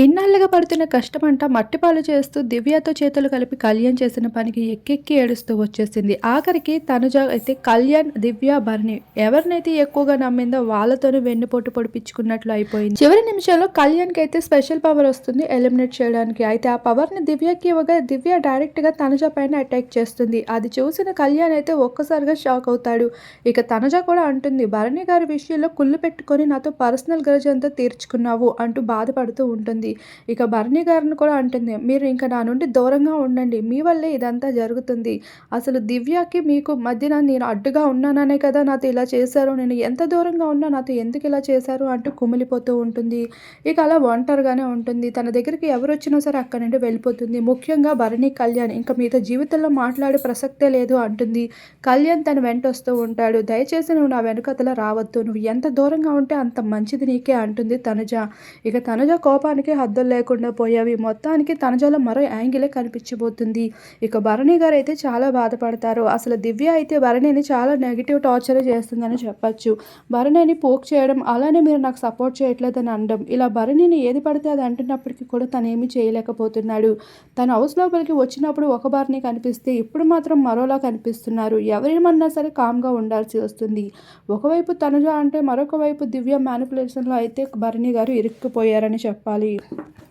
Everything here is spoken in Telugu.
ఇన్నాళ్ళుగా పడుతున్న కష్టమంట మట్టిపాలు చేస్తూ దివ్యతో చేతులు కలిపి కళ్యాణ్ చేసిన పనికి ఎక్కెక్కి ఏడుస్తూ వచ్చేసింది. ఆఖరికి తనుజ అయితే కళ్యాణ్ దివ్య భరణి ఎవరినైతే ఎక్కువగా నమ్మిందో వాళ్ళతోనే వెన్నుపోటు పొడిపించుకున్నట్లు అయిపోయింది. చివరి నిమిషంలో కళ్యాణ్కి అయితే స్పెషల్ పవర్ వస్తుంది ఎలిమినేట్ చేయడానికి. అయితే ఆ పవర్ని దివ్యకి ఇవ్వగా దివ్య డైరెక్ట్గా తనుజ పైన అటాక్ చేస్తుంది. అది చూసిన కళ్యాణ్ అయితే ఒక్కసారిగా షాక్ అవుతాడు. ఇక తనుజ కూడా అంటుంది భరణి గారి విషయంలో కుళ్ళు పెట్టుకొని నాతో పర్సనల్ గ్రజ్ అంతా తీర్చుకున్నావు అంటూ బాధపడుతూ ఉంటుంది. ఇక భరణి గారిని కూడా అంటుంది మీరు ఇంకా నా నుండి దూరంగా ఉండండి మీ వల్లే ఇదంతా జరుగుతుంది. అసలు దివ్యకి మీకు మధ్యన నేను అడ్డుగా ఉన్నాననే కదా నాతో ఇలా చేశారు నేను ఎంత దూరంగా ఉన్నా నాతో ఎందుకు ఇలా చేశారు? అంటూ కుమిలిపోతూ ఉంటుంది. ఇక అలా ఒంటరిగానే ఉంటుంది. తన దగ్గరికి ఎవరు వచ్చినా సరే అక్కడి నుండి వెళ్ళిపోతుంది. ముఖ్యంగా భరణి కళ్యాణ్ ఇంకా మీతో జీవితంలో మాట్లాడే ప్రసక్తే లేదు అంటుంది. కళ్యాణ్ తన వెంట వస్తూ ఉంటాడు దయచేసి నువ్వు నా వెనుకతల రావద్దు. నువ్వు ఎంత దూరంగా ఉంటే అంత మంచిది నీకే అంటుంది తనుజ. ఇక తనుజ కోపానికి హద్దులు లేకుండా పోయావి. మొత్తానికి తనజాల మరో యాంగిలే కనిపించబోతుంది. ఇక భరణి గారు అయితే చాలా బాధపడతారు. అసలు దివ్య అయితే భరణిని చాలా నెగిటివ్ టార్చర్ చేస్తుందని చెప్పచ్చు. భరణిని పోక్ చేయడం అలానే మీరు నాకు సపోర్ట్ చేయట్లేదని అనడం. ఇలా భరణిని ఏది పడితే అది అంటున్నప్పటికీ కూడా తను ఏమీ చేయలేకపోతున్నాడు. తన హౌస్ లోపలికి వచ్చినప్పుడు ఒక భరణి కనిపిస్తే ఇప్పుడు మాత్రం మరోలా కనిపిస్తున్నారు. ఎవరేమన్నా సరే కామ్గా ఉండాల్సి వస్తుంది. ఒకవైపు తనుజ అంటే మరొక వైపు దివ్య మ్యానిపులేషన్లో అయితే భరణి గారు ఇరుక్కుపోయారని చెప్పాలి. நன்றி